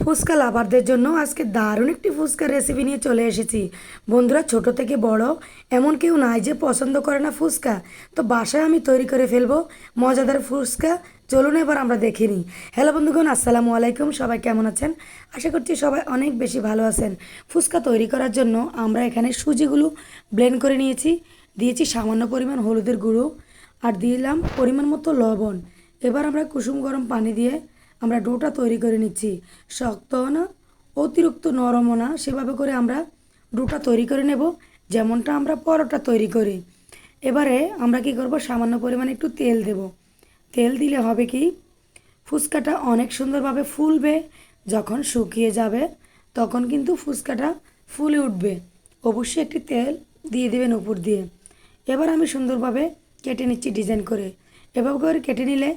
ফুচকা লাভারদের জন্য আজকে দারুণ একটি ফুচকার রেসিপি নিয়ে চলে এসেছি। বন্ধুরা, ছোট থেকে বড়, এমন কেউ নাই যে পছন্দ করে না ফুচকা। তো বাসায় আমি তৈরি করে ফেলব মজাদার ফুচকা। চলুন এবার আমরা দেখে নিই। হ্যালো বন্ধুগণ, আসসালামু আলাইকুম। সবাই কেমন আছেন? আশা করছি সবাই অনেক বেশি ভালো আছেন। ফুচকা তৈরি করার জন্য আমরা এখানে সুজিগুলো ব্লেন্ড করে নিয়েছি। দিয়েছি সামান্য পরিমাণ হলুদের গুঁড়ো আর দিলাম পরিমাণ মতো লবণ। এবার আমরা কুসুম গরম পানি দিয়ে আমরা ডোটা তৈরি করে নিচ্ছি। শক্তও না, অতিরিক্ত নরমও না, সেভাবে করে আমরা ডোটা তৈরি করে নেব, যেমনটা আমরা পরোটা তৈরি করি। এবারে আমরা কি করব, সামান্য পরিমাণে একটু তেল দেব। তেল দিলে হবে কি, ফুচকাটা অনেক সুন্দরভাবে ফুলবে, যখন শুকিয়ে যাবে, তখন কিন্তু ফুচকাটা ফুলে উঠবে। অবশ্যই একটি তেল দিয়ে দেবেন উপর দিয়ে। এবার আমি সুন্দরভাবে কেটে নিচ্ছি ডিজাইন করে। এভাবে করে কেটে নিলে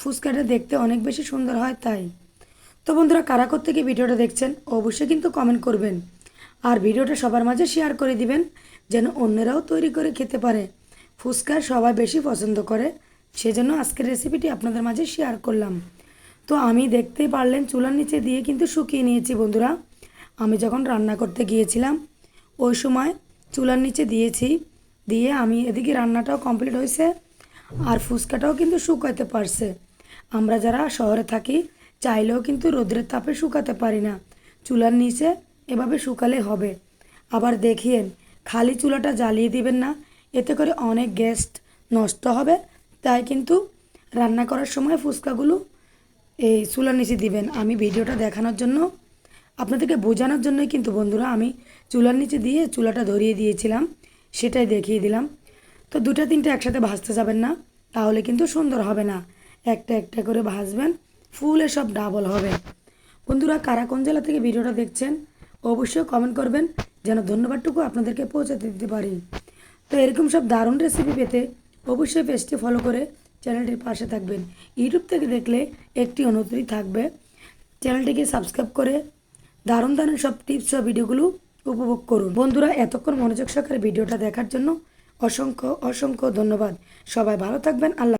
ফুচকাটা দেখতে অনেক বেশি সুন্দর হয় তাই। তো বন্ধুরা, কারা থেকে ভিডিওটা দেখছেন, অবশ্যই কিন্তু কমেন্ট করবেন। আর ভিডিওটা সবার মাঝে শেয়ার করে দিবেন, যেন অন্যরাও তৈরি করে খেতে পারে। ফুচকা সবাই বেশি পছন্দ করে, সেজন্য আজকের রেসিপিটি আপনাদের মাঝে শেয়ার করলাম। তো আমি দেখতেই পারলেন, চুলার নিচে দিয়ে কিন্তু শুকিয়ে নিয়েছি বন্ধুরা। আমি যখন রান্না করতে গিয়েছিলাম, ওই সময় চুলার নিচে দিয়েছি, দিয়ে আমি এদিকে রান্নাটাও কমপ্লিট হয়েছে, আর ফুচকাটাও কিন্তু শুকাতে পারছে। আমরা যারা শহরে থাকি, চাইলেও কিন্তু রোদ্রের তাপে শুকাতে পারি না। চুলার নিচে এভাবে শুকালে হবে। আবার দেখিয়েন খালি চুলাটা জ্বালিয়ে দিবেন না, এতে করে অনেক গ্যাস নষ্ট হবে। তাই কিন্তু রান্না করার সময় ফুচকাগুলো এই চুলার নিচে দিবেন। আমি ভিডিওটা দেখানোর জন্য, আপনাদেরকে বোঝানোর জন্যই কিন্তু বন্ধুরা আমি চুলার নিচে দিয়ে চুলাটা ধরিয়ে দিয়েছিলাম, সেটাই দেখিয়ে দিলাম। তো দুটা তিনটা একসাথে ভাজতে যাবেন না, তাহলে কিন্তু সুন্দর হবে না। একটা একটা করে ভাজবেন, ফুলে সব ডাবল হবে। বন্ধুরা, কারা কোন জেলা থেকে ভিডিওটা দেখছেন, অবশ্যই কমেন্ট করবেন, যেন ধন্যবাদটুকু আপনাদেরকে পৌঁছাতে দিতে পারি। তো এরকম সব দারুণ রেসিপি পেতে অবশ্যই পেজটি ফলো করে চ্যানেলটির পাশে থাকবেন। ইউটিউব থেকে দেখলে একটি অনুমতি থাকবে চ্যানেলটিকে সাবস্ক্রাইব করে দারুণ দারুণ সব টিপস ও ভিডিওগুলো উপভোগ করুন। বন্ধুরা, এতক্ষণ মনোযোগ সহকারে ভিডিওটা দেখার জন্য অসংখ্য অসংখ্য ধন্যবাদ। সবাই ভালো থাকবেন, আল্লাহ